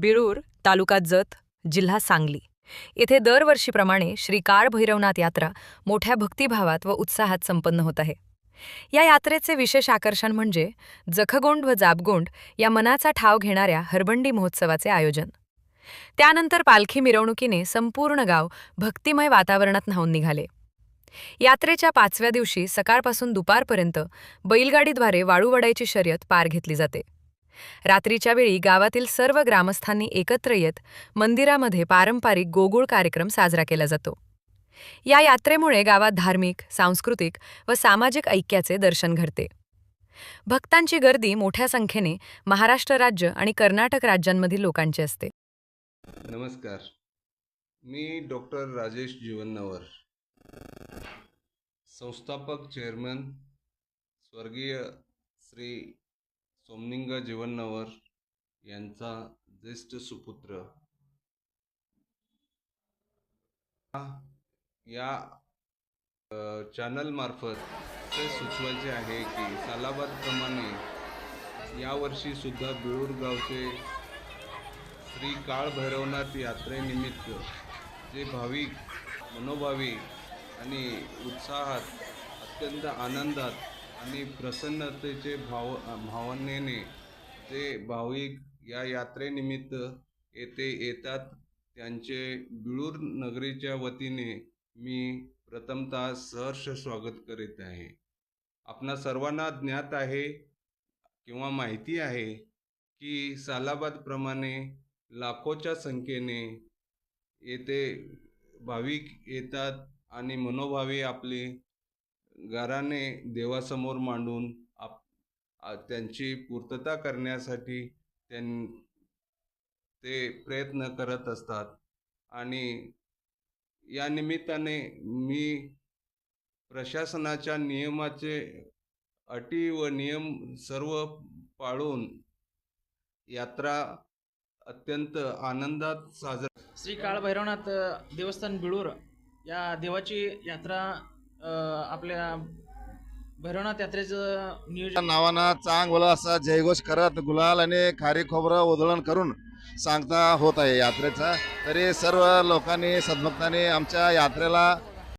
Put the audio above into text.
बिळूर तालुका जत जिल्हा सांगली. येथे दरवर्षीप्रमाणे श्री काळ भैरवनाथ यात्रा मोठ्या भक्तिभावात व उत्साहात संपन्न होत आहे. या यात्रेचे विशेष आकर्षण म्हणजे जखगोंड व जाबगोंड या मनाचा ठाव घेणाऱ्या हरबंडी महोत्सवाचे आयोजन. त्यानंतर पालखी मिरवणुकीने संपूर्ण गाव भक्तिमय वातावरणात न्हावून निघाले. यात्रेच्या पाचव्या दिवशी सकाळपासून दुपारपर्यंत बैलगाडीद्वारे वाळूवडायची शर्यत पार घेतली जाते. रात्रीच्या वेळी गावातील सर्व ग्रामस्थांनी एकत्र येत मंदिरामध्ये पारंपरिक गोगुळ कार्यक्रम साजरा केला जातो. या यात्रेमुळे गावात धार्मिक सांस्कृतिक व सामाजिक ऐक्याचे दर्शन घडते. भक्तांची गर्दी मोठ्या संख्येने महाराष्ट्र राज्य आणि कर्नाटक राज्यांमधील लोकांची असते. नमस्कार. मी डॉक्टर राजेश जीवन्नवर संस्थापक चेअरमन स्वर्गीय श्री सोमनिंग जीवन्नवर यांचा ज्येष्ठ सुपुत्र. या चॅनलमार्फत ते सुचवायचे आहे की सालाबादप्रमाणे यावर्षी सुद्धा बिळूर गावचे श्री काळ भैरवनाथ यात्रेनिमित्त जे भाविक मनोभावी आणि उत्साहात अत्यंत आनंदात आणि प्रसन्नतेचे भाव भावनेने ते भाविक या यात्रेनिमित्त येथे येतात. त्यांचे बिळूर नगरीच्या वतीने मी प्रथमतः सहर्ष स्वागत करीत आहे. आपणा सर्वांना ज्ञात आहे किंवा माहिती आहे की सालाबादप्रमाणे लाखोच्या संख्येने येथे भाविक येतात आणि मनोभावे आपले गाराने देवासमोर मांडून आप त्यांची पूर्तता करण्यासाठी त्यां ते प्रयत्न करत असतात. आणि या निमित्ताने मी प्रशासनाच्या नियमाचे अटी व नियम सर्व पाळून यात्रा अत्यंत आनंदात साजरा श्री काळ भैरवनाथ देवस्थान बिळूर या देवाची यात्रा आपल्या भैरवनाथ यात्रेचं नियोजन नावानं चांग बोला असा जयघोष करत गुलाल आणि खारी खोबरं उधळण करून सांगता होत आहे यात्रेचा. तरी सर्व लोकांनी सद्भक्तांनी आमच्या यात्रेला